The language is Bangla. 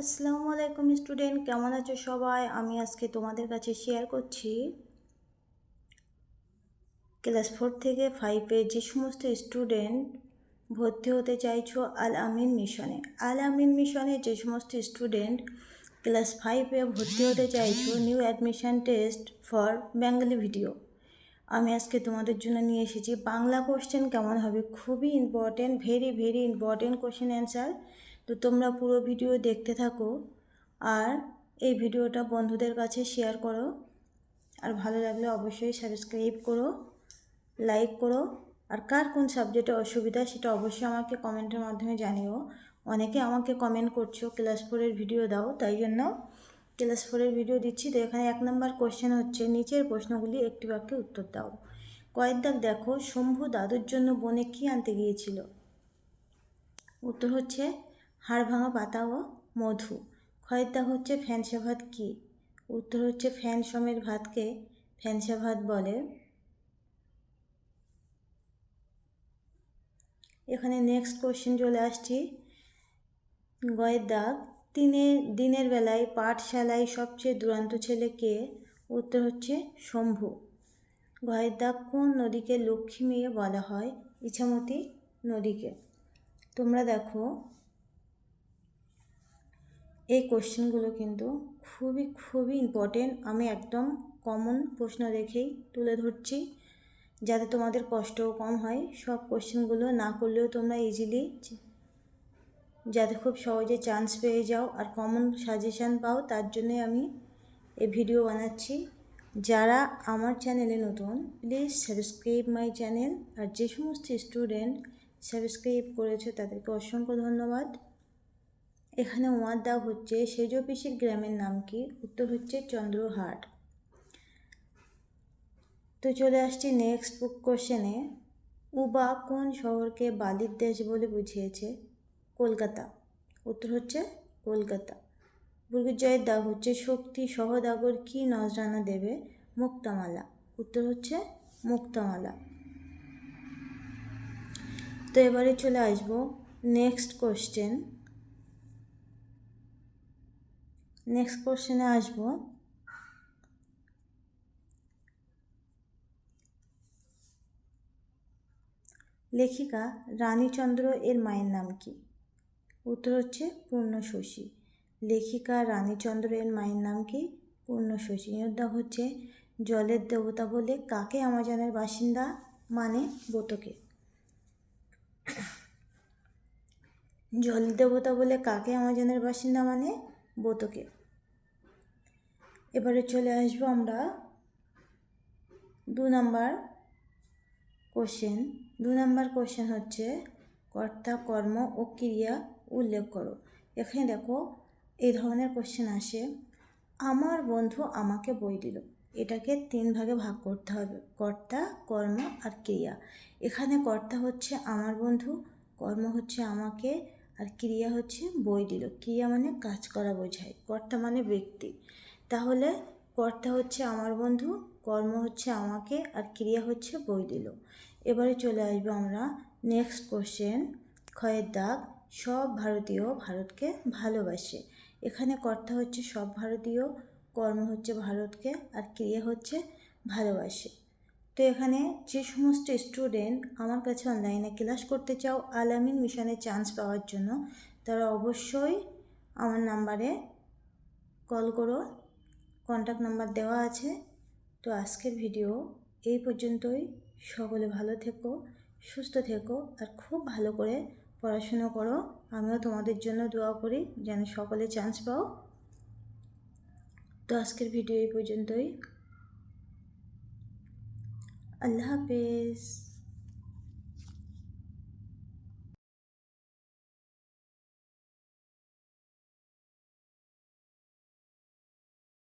আসসালামু আলাইকুম স্টুডেন্ট, কেমন আছো সবাই? আমি আজকে তোমাদের কাছে শেয়ার করছি ক্লাস ফোর থেকে ফাইভে যে সমস্ত স্টুডেন্ট ভর্তি হতে চাইছো আল আমিন মিশনে আল আমিন মিশনে যে সমস্ত স্টুডেন্ট ক্লাস ফাইভে ভর্তি হতে চাইছো new admission test for Bengali video আমি আজকে তোমাদের জন্য নিয়ে এসেছি। বাংলা কোশ্চেন কেমন হবে? খুবই important very very important question answer তো তোমরা পুরো ভিডিও দেখতে থাকো আর এই ভিডিওটা বন্ধুদের কাছে শেয়ার করো। আর ভালো লাগলে অবশ্যই সাবস্ক্রাইব করো লাইক করো। আর কার কোন সাবজেক্টে অসুবিধা সেটা অবশ্যই আমাকে কমেন্টের মাধ্যমে জানিও। অনেকে আমাকে কমেন্ট করছ ক্লাস ফোরের ভিডিও দাও, তাই জন্য ক্লাস ফোরের ভিডিও দিচ্ছি। তো এখানে এক নম্বর কোশ্চেন হচ্ছে, নিচের প্রশ্নগুলি একটি বাক্যে উত্তর দাও। কয়েক দাগ দেখো, শম্ভু দাদুর জন্য বনে কী আনতে গিয়েছিল? উত্তর হচ্ছে হাড় ভাঙা পাতা ও মধু। ক্ষয়ের দাগ হচ্ছে ফ্যানসা ভাত কী? উত্তর হচ্ছে ফ্যান সমের ভাতকে ফ্যানসা ভাত বলে। এখানে নেক্সট কোশ্চেন চলে আসছি। গয়ের দাগ। দিনের দিনের বেলায় পাঠশালায় সবচেয়ে দুরান্ত ছেলে কে? উত্তর হচ্ছে শম্ভু। গয়ের দাগ কোন নদীকে লক্ষ্মী মেয়ে বলা হয়? ইছামতি নদীকে। তোমরা দেখো এই কোশ্চেনগুলো কিন্তু খুবই খুবই ইম্পর্টেন্ট আমি একদম কমন প্রশ্ন রেখেই তুলে ধরছি। যাতে তোমাদের কষ্টও কম হয়, সব কোশ্চেনগুলো না করলেও তোমরা ইজিলি যাতে খুব সহজে চান্স পেয়ে যাও আর কমন সাজেশান পাও, তার জন্যে আমি এই ভিডিও বানাচ্ছি। যারা আমার চ্যানেলে নতুন প্লিজ সাবস্ক্রাইব মাই চ্যানেল আর যে সমস্ত স্টুডেন্ট সাবস্ক্রাইব করেছে, তাদেরকে অসংখ্য ধন্যবাদ। এখানে ওয়ার দাগ হচ্ছে সেজ পিসির গ্রামের নাম কি? উত্তর হচ্ছে চন্দ্রহাট। তো চলে আসছি নেক্সট বুক কোশ্চেনে উবা কোন শহরকে বালির দেশ বলে বুঝিয়েছে? কলকাতা। উত্তর হচ্ছে কলকাতা। বুর্গজয়ের দাগ হচ্ছে শক্তি। সহদাগর কি নজরানা দেবে? মুক্তামালা। উত্তর হচ্ছে মুক্তামালা। তো এবারে চলে আসব নেক্সট কোশ্চেন নেক্সট কোশ্চেনে আসব। লেখিকা রানীচন্দ্র এর মায়ের নাম কি? উত্তর হচ্ছে পূর্ণশশী। লেখিকা রানীচন্দ্র এর মায়ের নাম কি? পূর্ণশশী। নিয়োদ্ধা হচ্ছে জলের দেবতা বলে কাকে আমাজনের বাসিন্দা মানে বোতকে জল দেবতা বলে কাকে আমাজনের বাসিন্দা মানে বোতকে এবারে চলে আসব আমরা দু নাম্বার কোশ্চেন দু নম্বর কোশ্চেন হচ্ছে, কর্তা, কর্ম ও ক্রিয়া উল্লেখ করো। এখানে দেখো, এই ধরনের কোশ্চেন আসে, আমার বন্ধু আমাকে বই দিল। এটাকে তিন ভাগে ভাগ করতে হবে, কর্তা, কর্ম আর ক্রিয়া। এখানে কর্তা হচ্ছে আমার বন্ধু, কর্ম হচ্ছে আমাকে, আর ক্রিয়া হচ্ছে বই দিল। ক্রিয়া মানে কাজ করা বোঝায়, কর্তা মানে ব্যক্তি। তাহলে কর্তা হচ্ছে আমার বন্ধু, কর্ম হচ্ছে আমাকে, আর ক্রিয়া হচ্ছে বই দিল। এবারে চলে আসব আমরা নেক্সট কোশ্চেন ক্ষয়ের দাগ, সব ভারতীয় ভারতকে ভালোবাসে। এখানে কর্তা হচ্ছে সব ভারতীয়, কর্ম হচ্ছে ভারতকে, আর ক্রিয়া হচ্ছে ভালোবাসে। তো এখানে যে সমস্ত স্টুডেন্ট আমার কাছে অনলাইনে ক্লাস করতে চাও আলামিন মিশনে চান্স পাওয়ার জন্য, তারা অবশ্যই আমার নাম্বারে কল করো। কন্ট্যাক্ট নাম্বার দেওয়া আছে। তো আজকের ভিডিও এই পর্যন্তই। সকলে ভালো থেকো, সুস্থ থেকো আর খুব ভালো করে পড়াশুনো করো। আমিও তোমাদের জন্য দোয়া করি যেন সকলে চান্স পাও। তো আজকের ভিডিও এই পর্যন্তই। আল্লাহ হাফেজ।